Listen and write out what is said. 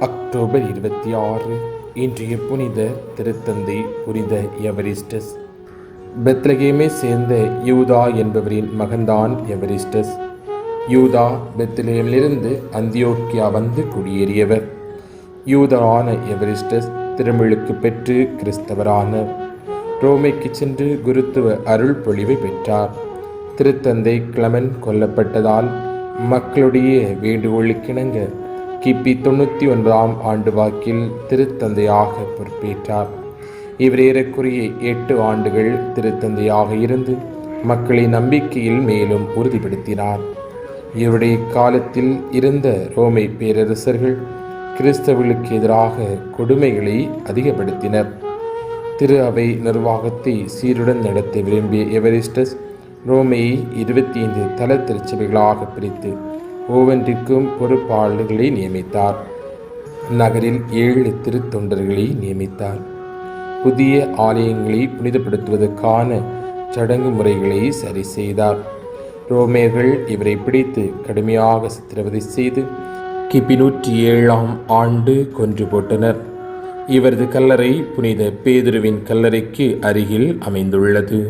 October இருபத்தி ஆறு இன்றைய புனித திருத்தந்தை புனித எவரிஸ்டஸ். பெத்லகேமை சேர்ந்த யூதா என்பவரின் மகன்தான் எவரிஸ்டஸ். யூதா பெத்லகேமிலிருந்து அந்தியோக்கியா வந்து குடியேறியவர். யூதரான எவரிஸ்டஸ் திருமிழுக்கு பெற்று கிறிஸ்தவரான. ரோமைக்கு சென்று குருத்துவ அருள் பொழிவை பெற்றார். திருத்தந்தை கிளமன் கொல்லப்பட்டதால் மக்களுடைய வேண்டுகோளுக்கிணங்க கிபி தொண்ணூற்றி ஒன்பதாம் ஆண்டு வாக்கில் திருத்தந்தையாக பொறுப்பேற்றார். இவர் ஏறக்குறைய எட்டு ஆண்டுகள் திருத்தந்தையாக இருந்து மக்களை நம்பிக்கையில் மேலும் உறுதிப்படுத்தினார். இவருடைய காலத்தில் இருந்த ரோமை பேரரசர்கள் கிறிஸ்தவர்களுக்கு எதிராக கொடுமைகளை அதிகப்படுத்தினர். திரு அவை நிர்வாகத்தை சீருடன் நடத்த விரும்பிய எவரிஸ்டஸ் ரோமையை இருபத்தி ஐந்து தல திருச்சபைகளாக பிரித்து ஒவ்வொன்றிற்கும் பொறுப்பாளர்களை நியமித்தார். நகரில் ஏழு திருத்தொண்டர்களை நியமித்தார். புதிய ஆலயங்களை புனிதப்படுத்துவதற்கான சடங்கு முறைகளை சரி செய்தார். ரோமேர்கள் இவரை பிடித்து கடுமையாக சித்திரவதை செய்து கிபி நூற்றி ஏழாம் ஆண்டு கொன்று போட்டனர். இவரது கல்லறை புனித பேதுருவின் கல்லறைக்கு அருகில் அமைந்துள்ளது.